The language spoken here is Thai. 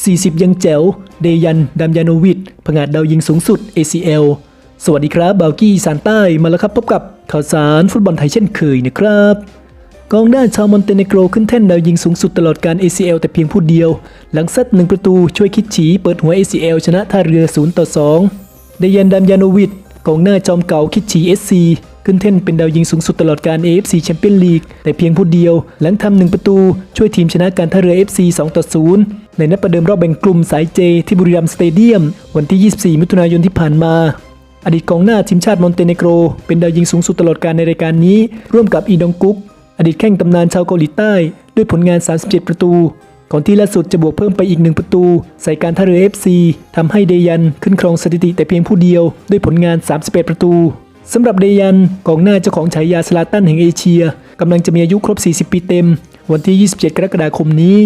40 ยังแจ๋ว เดยันดามยานวิดผงาดดาวยิงสูงสุด ACL สวัสดีครับบาวกี้สานใต้มาแล้วครับพบกับข่าวสารฟุตบอลไทยเช่นเคยนะครับกองหน้าชาวมอนเตเนโกรขึ้นแท่นดาวยิงสูงสุดตลอดการ ACL แต่เพียงผู้เดียว หลังซัดหนึ่งประตูช่วยคิดฉีเปิดหัว ACL ชนะท่าเรือ 0 ต่อ 2 เดยันดามยานวิดกองหน้าจอมเก่าคิดฉี SC ขึ้นแท่นเป็นดาวยิงสูงสุดตลอดการ AFC แชมเปี้ยนลีกแต่เพียงผู้เดียว หลังทำหนึ่งประตูช่วยทีมชนะการท่าเรือ FC 2ต่อ0ในนัดประเดิมรอบแบ่งกลุ่มสายเจที่บุรีรัมย์สเตเดียม วันที่ 24 มิถุนายนที่ผ่านมา อดีตกองหน้าทีมชาติมอนเตเนโกร เป็นดาวยิงสูงสุดตลอดการในรายการนี้ ร่วมกับอีดองกุ๊กอดีตแข้งตำนานชาวเกาหลีใต้ ด้วยผลงาน 37 ประตูก่อนที่ล่าสุดจะบวกเพิ่มไปอีกหนึ่งประตู ใส่การท่าเรือ FC ทำให้เดยันขึ้นครองสถิติแต่เพียงผู้เดียว ด้วยผลงาน 31 ประตู สำหรับเดยันกองหน้าเจ้าของฉายาสลาตันแห่งเอเชียกำลังจะมีอายุครบ 40 ปีเต็ม วันที่ 27 กรกฎาคมนี้